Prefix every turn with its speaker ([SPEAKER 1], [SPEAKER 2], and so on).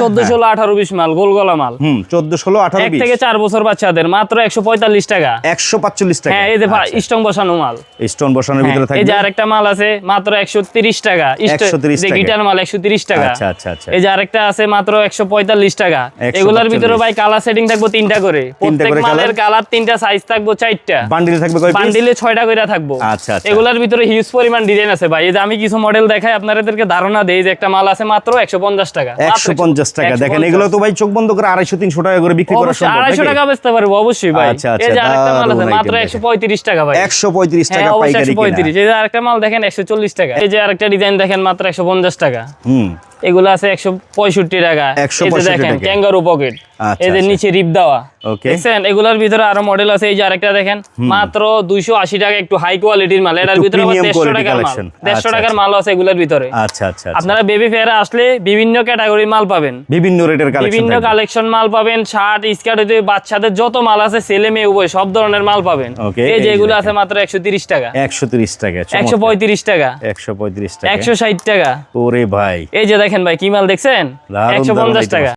[SPEAKER 1] চোদ্দ ষোলো আঠারো বিশ মাল গোলগলা মাল।
[SPEAKER 2] হুম 14 16 18
[SPEAKER 1] এক থেকে চার বছর বাচ্চাদের মাত্র একশো পঁয়তাল্লিশ টাকা।
[SPEAKER 2] 145 টাকা।
[SPEAKER 1] হ্যাঁ এই যে স্টং বসানো মাল।
[SPEAKER 2] স্টোন বসানোর
[SPEAKER 1] হ্যাঁ,
[SPEAKER 2] ভিতরে
[SPEAKER 1] এই যে আরেকটা মাল আছে মাত্র একশো তিরিশ টাকা। যে গিটার মাল একশো তিরিশ টাকা।
[SPEAKER 2] আচ্ছা আচ্ছা আচ্ছা।
[SPEAKER 1] এই যে আরেকটা আছে মাত্র একশো পঁয়তাল্লিশ টাকা।
[SPEAKER 2] 145
[SPEAKER 1] এগুলোর ভিতরে ভাই কালার সেটিং থাকব তিনটা করে। প্রত্যেক
[SPEAKER 2] করে
[SPEAKER 1] মালের কালার? তিনটা সাইজ থাকব চারটা।
[SPEAKER 2] বান্ডিলে থাকবে
[SPEAKER 1] বান্ডিলে ছয়টা করে থাকব।
[SPEAKER 2] আচ্ছা, আচ্ছা।
[SPEAKER 1] এগুলোর ভিতরে হিউজ পরিমাণ ডিজাইন আছে ভাই। এই যে আমি কিছু মডেল দেখাই আপনাদেরকে ধারণা দেই যে একটা মাল আছে মাত্র একশো পঞ্চাশ টাকা। মাত্র
[SPEAKER 2] 150 টাকা। দেখেন এগুলো তো ভাই চোখ বন্ধ করে আড়াইশো তিনশো টাকা করে বিক্রি করা সম্ভব
[SPEAKER 1] আড়াইশো টাকা বেচতে পারব অবশ্যই ভাই।
[SPEAKER 2] আচ্ছা, আচ্ছা,
[SPEAKER 1] যে আরেকটা মাল আছে মাত্র একশো পঁয়ত্রিশ টাকা ভাই।
[SPEAKER 2] একশো
[SPEAKER 1] পঁয়ত্রিশ
[SPEAKER 2] টাকা পাইকারি
[SPEAKER 1] পঁয়ত্রিশ। এই যে আরেকটা মাল দেখেন একশো চল্লিশ টাকা। এই যে আরেকটা ডিজাইন দেখেন মাত্র একশো পঞ্চাশ টাকা।
[SPEAKER 2] হুম।
[SPEAKER 1] এগুলো আছে একশো পঁয়ষট্টি টাকা। এই যে
[SPEAKER 2] 165
[SPEAKER 1] দেখেন ক্যাঙ্গারু পকেট
[SPEAKER 2] আচ্ছা,
[SPEAKER 1] এই যে
[SPEAKER 2] আচ্ছা।
[SPEAKER 1] নিচে রিপ দেওয়া। দেখছেন? এগুলোর ভিতরে আরও মডেল আছে। এই যে আরেকটা দেখেন মাত্র দুইশো আশি টাকা একটু হাই কোয়ালিটির মাল। এটার ভিতরে দেড়শো টাকার মাল। দেড়শো
[SPEAKER 2] আচ্ছা,
[SPEAKER 1] টাকার
[SPEAKER 2] আচ্ছা।
[SPEAKER 1] মাল আছে এগুলোর ভিতরে।
[SPEAKER 2] আচ্ছা আচ্ছা আচ্ছা।
[SPEAKER 1] আপনারা বেবি ফেয়ারে আসলে বিভিন্ন ক্যাটাগরির মাল পাবেন।
[SPEAKER 2] বিভিন্ন রেটের
[SPEAKER 1] বিভিন্ন কালেকশন মাল পাবেন। শার্ট স্কার্ট হইতে বাচ্চাদের যত মাল আছে ছেলে মেয়ে উভয় সব ধরনের মাল পাবেন। এই যে এগুলো আছে মাত্র একশো তিরিশ টাকা।
[SPEAKER 2] 130 টাকা
[SPEAKER 1] একশো পঁয়ত্রিশ টাকা।
[SPEAKER 2] 135 টাকা।
[SPEAKER 1] একশো ষাট টাকা।
[SPEAKER 2] ওরে ভাই।
[SPEAKER 1] এই যে দেখেন ভাই কি মাল দেখছেন? একশো পঞ্চাশ টাকা।